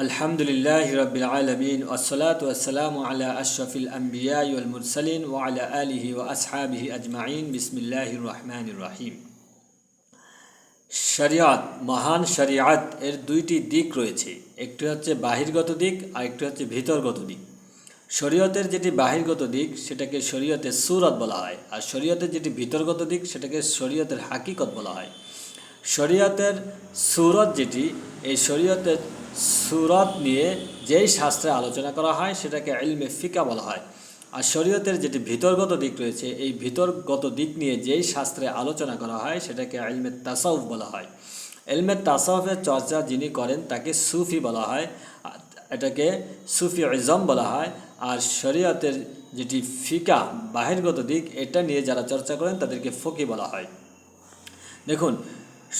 আলহামদুলিল্লাহ রবিল আলমিন ওসলাত ওসালাম আলা আশরফিল আম্বিয়া ওয়াল মুরসালিন ও আলা আলিহি ও আসহাবিহি আজমাইন বিসমিল্লাহ রহমান রাহিম শরিয়াত মহান শরিয়াত এর দুইটি দিক রয়েছে। একটি হচ্ছে বাহিরগত দিক আর একটি হচ্ছে ভিতরগত দিক। শরীয়তের যেটি বাহিরগত দিক, সেটাকে শরীয়তের সুরত বলা হয়। আর শরীয়তের যেটি ভিতরগত দিক, সেটাকে শরীয়তের হাকিকত বলা হয়। শরীয়তের সুরত যেটি, এই শরীয়তের সুরত নিয়ে যেই শাস্ত্রে আলোচনা করা হয়, সেটাকে ইলমে ফিকা বলা হয়। আর শরীয়তের যেটি ভিতরগত দিক রয়েছে, এই ভিতরগত দিক নিয়ে যেই শাস্ত্রে আলোচনা করা হয়, সেটাকে ইলমে তাসাউফ বলা হয়। এলমে তাসাউফের চর্চা যিনি করেন, তাকে সুফি বলা হয়, এটাকে সুফি ইজম বলা হয়। আর শরীয়তের যেটি ফিকা, বাহিরগত দিক, এটা নিয়ে যারা চর্চা করেন, তাদেরকে ফকি বলা হয়। দেখুন,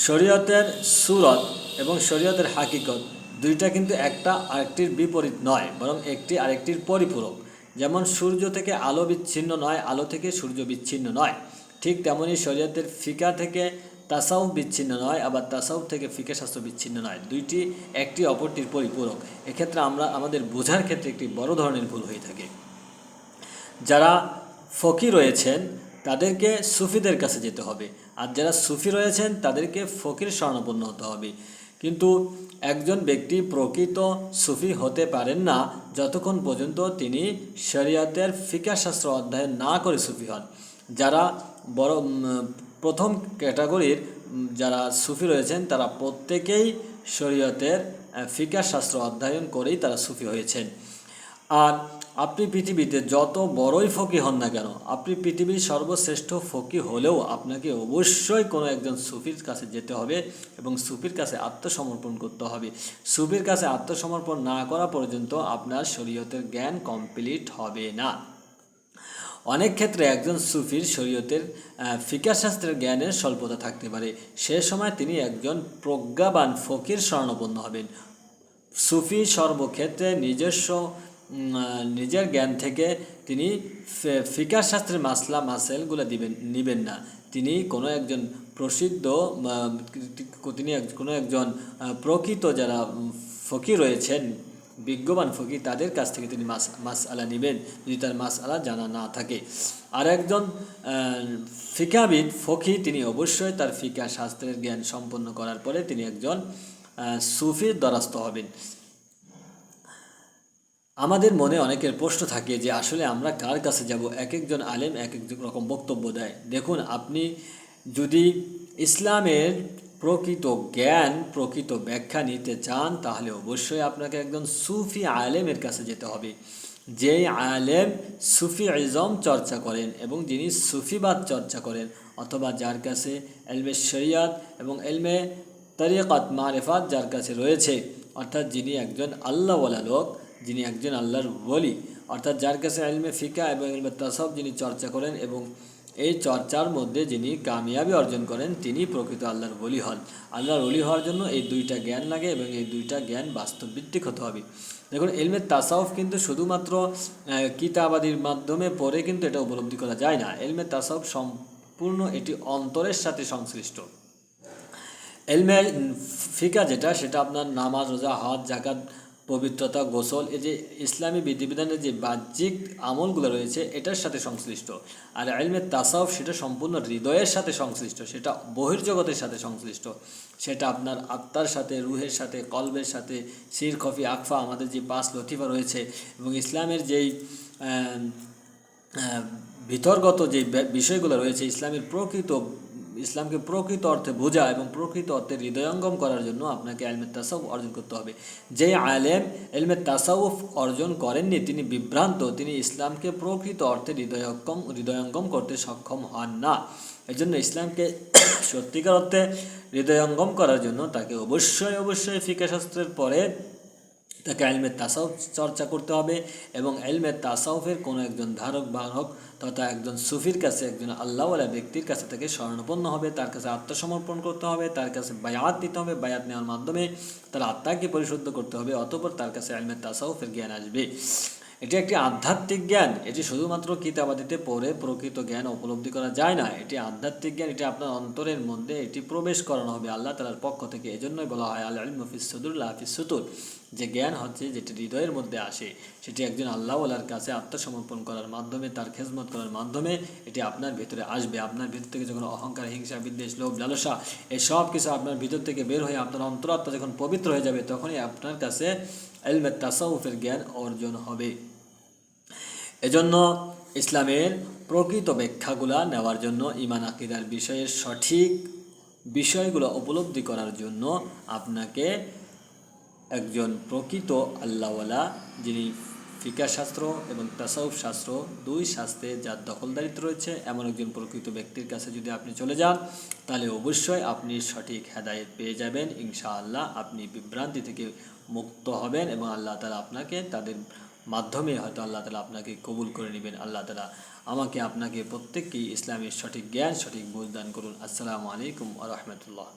শরীয়তের সুরত এবং শরীয়তের হাকিকত দুইটা কিন্তু একটা আরেকটির বিপরীত নয়, বরং একটি আরেকটির পরিপূরক। যেমন সূর্য থেকে আলো বিচ্ছিন্ন নয়, আলো থেকে সূর্য বিচ্ছিন্ন নয়। ঠিক তেমনই শরীয়তের ফিকা থেকে তাসাউফ বিচ্ছিন্ন নয়, আবার তাসাউফ থেকে ফিকা শাস্ত্র বিচ্ছিন্ন নয়। দুইটি একটি অপরটির পরিপূরক। এক্ষেত্রে আমরা, আমাদের বোঝার ক্ষেত্রে একটি বড় ধরনের ভুল হয়ে থাকে। যারা ফকি রয়েছেন, তাদেরকে সুফিদের কাছে যেতে হবে। আর যারা সুফি রয়েছেন, তাদেরকে ফকির স্বর্ণপন্ন হতে হবে। কিন্তু একজন ব্যক্তি প্রকৃত সুফি হতে পারেন না যতক্ষণ পর্যন্ত তিনি শরিয়াতের ফিকা শাস্ত্র অধ্যয়ন না করে সুফি হন। যারা বড় প্রথম ক্যাটাগরির যারা সুফি রয়েছেন, তারা প্রত্যেকেই শরীয়তের ফিকা শাস্ত্র অধ্যয়ন করেই তারা সুফি হয়েছেন। আর আপনি পৃথিবীতে যত বড়ই ফকি হন না কেন আপনি পৃথিবীর সর্বশ্রেষ্ঠ ফকি হলেও আপনাকে অবশ্যই কোনো একজন সুফির কাছে যেতে হবে এবং সুফির কাছে আত্মসমর্পণ করতে হবে। সুফির কাছে আত্মসমর্পণ না করা পর্যন্ত আপনার শরীয়তের জ্ঞান কমপ্লিট হবে না। অনেক ক্ষেত্রে একজন সুফির শরীয়তের আহ, ফিকার শাস্ত্রের জ্ঞানের স্বল্পতা থাকতে পারে। সে সময় তিনি একজন প্রজ্ঞাবান ফকির স্বর্ণপন্ন হবেন। সুফি সর্বক্ষেত্রে নিজস্ব নিজের জ্ঞান থেকে তিনি ফিকার শাস্ত্রের মাসলা, মাসেলগুলো দিবেন, নিবেন না। তিনি কোনো একজন প্রসিদ্ধ তিনি কোনো একজন প্রকৃত যারা ফকির রয়েছেন, বিজ্ঞবান ফকির, তাদের কাছ থেকে তিনি মাস মাস আলা নেবেন, যদি তার মাস আলা জানা না থাকে। আর একজন ফিকাবিদ ফকি তিনি অবশ্যই তার ফিকা শাস্ত্রের জ্ঞান সম্পন্ন করার পরে তিনি একজন সুফির দ্বারস্থ হবেন। আমাদের মনে অনেকের প্রশ্ন থাকে যে আসলে আমরা কার কাছে যাব? এক একজন আলেম এক এক রকম বক্তব্য দেয়। দেখুন, আপনি যদি ইসলামের প্রকৃত জ্ঞান, প্রকৃত ব্যাখ্যা নিতে চান, তাহলে অবশ্যই আপনাকে একজন সুফি আলেমের কাছে যেতে হবে। যেই আলেম সুফি ইজম চর্চা করেন এবং যিনি সুফিবাদ চর্চা করেন, অথবা যার কাছে এলমে শরিয়াত এবং এলমে তরিকাত মারেফাত যার কাছে রয়েছে, অর্থাৎ যিনি একজন আল্লাহওয়ালা লোক যিনি একজন আল্লাহর বলি অর্থাৎ যার কাছে এলমে ফিকা এবং এলমে তাসব যিনি চর্চা করেন এবং এই চর্চার মধ্যে যিনি কামিয়াবি অর্জন করেন, তিনি প্রকৃত আল্লাহর বলি হন। আল্লাহর বলি হওয়ার জন্য এই দুইটা জ্ঞান লাগে এবং এই দুইটা জ্ঞান বাস্তবভিত্তিক হতে হবে। দেখুন এলমে তাসাউফ কিন্তু শুধুমাত্র কিতাবাদির মাধ্যমে পড়ে কিন্তু এটা উপলব্ধি করা যায় না। এলমে তাসাউফ সম্পূর্ণ এটি অন্তরের সাথে সংশ্লিষ্ট। এলমে ফিকা যেটা, সেটা আপনার নামাজ, রোজা, হজ জাকাত পবিত্রতা, গোসল, এই যে ইসলামী বিধিবিধানের যে বাহ্যিক আমলগুলো রয়েছে, এটার সাথে সংশ্লিষ্ট। আর এলমে তাসাউফ সেটা সম্পূর্ণ হৃদয়ের সাথে সংশ্লিষ্ট, সেটা বহির্জগতের সাথে সংশ্লিষ্ট। সেটা আপনার আত্মার সাথে, রুহের সাথে, কলবের সাথে, শির, খফি, আকফা, আমাদের যে পাঁচ লতিফা রয়েছে এবং ইসলামের যেই ভিতরগত যে বিষয়গুলো রয়েছে, ইসলামের প্রকৃত ইসলামকে প্রকৃত অর্থে বোঝা এবং প্রকৃত অর্থে হৃদয়ঙ্গম করার জন্য আপনাকে আলমের তাসাউফ অর্জন করতে হবে। যে আলেম এলমের তাসাউফ অর্জন করেননি, তিনি বিভ্রান্ত, তিনি ইসলামকে প্রকৃত অর্থে হৃদয়ঙ্গম হৃদয়ঙ্গম করতে সক্ষম হন না। এজন্য ইসলামকে সত্যিকার অর্থে হৃদয়ঙ্গম করার জন্য তাকে অবশ্যই অবশ্যই ফিকা শাস্ত্রের পরে তাকে এলমের তাসাউফ চর্চা করতে হবে এবং এলমের তাসাউফের কোনো একজন ধারক বাহক তথা একজন সুফির কাছে, একজন আল্লাহওয়ালা ব্যক্তির কাছে তাকে স্মরণাপন্ন হবে, তার কাছে আত্মসমর্পণ করতে হবে, তার কাছে বায়াত দিতে হবে, বায়াত নেওয়ার মাধ্যমে তার আত্মাকে পরিশুদ্ধ করতে হবে, অতপর তার কাছে এলমের তাসাউফের জ্ঞান আসবে। এটি একটি আধ্যাত্মিক জ্ঞান, এটি শুধুমাত্র কিতাবাদিতে পড়ে প্রকৃত জ্ঞান উপলব্ধি করা যায় না। এটি আধ্যাত্মিক জ্ঞান, এটি আপনার অন্তরের মধ্যে এটি প্রবেশ করানো হবে আল্লাহ তালার পক্ষ থেকে। এজন্যই বলা হয় আল্লাহ ইলমফিস সুদুল্লাহ হাফিস সুতুর যে জ্ঞান হচ্ছে যেটি হৃদয়ের মধ্যে আসে, সেটি একজন আল্লাহওয়ালার কাছে আত্মসমর্পণ করার মাধ্যমে, তার খেজমত করার মাধ্যমে এটি আপনার ভিতরে আসবে। আপনার ভিতর থেকে যখন অহংকার, হিংসা, বিদ্বেষ, লোভ, লালসা এই সব কিছু আপনার ভিতর থেকে বের হয়ে আপনার অন্তরাত্মা যখন পবিত্র হয়ে যাবে, তখনই আপনার কাছে এলমে তাসাউফের জ্ঞান অর্জন হবে। এজন্য ইসলামের প্রকৃত ব্যাখ্যাগুলা নেওয়ার জন্য, ইমান আকিদার বিষয়ের সঠিক বিষয়গুলো উপলব্ধি করার জন্য আপনাকে একজন প্রকৃত আল্লাহওয়ালা, যিনি ফিকা শাস্ত্র এবং তাসাউফ শাস্ত্র দুই শাস্ত্রে যার দখলদারিত্ব রয়েছে, এমন একজন প্রকৃত ব্যক্তির কাছে যদি আপনি চলে যান, তাহলে অবশ্যই আপনি সঠিক হেদায়েত পেয়ে যাবেন। ইনশাআল্লাহ আপনি বিভ্রান্তি থেকে মুক্ত হবেন এবং আল্লাহ তালা আপনাকে তাদের মাধ্যমে হয়তো আল্লাহ তালা আপনাকে কবুল করে নেবেন। আল্লাহ তালা আমাকে, আপনাকে প্রত্যেককেই ইসলামের সঠিক জ্ঞান, সঠিক বুঝদান করুন। আসসালামু আলাইকুম আ রহমতুল্লাহ।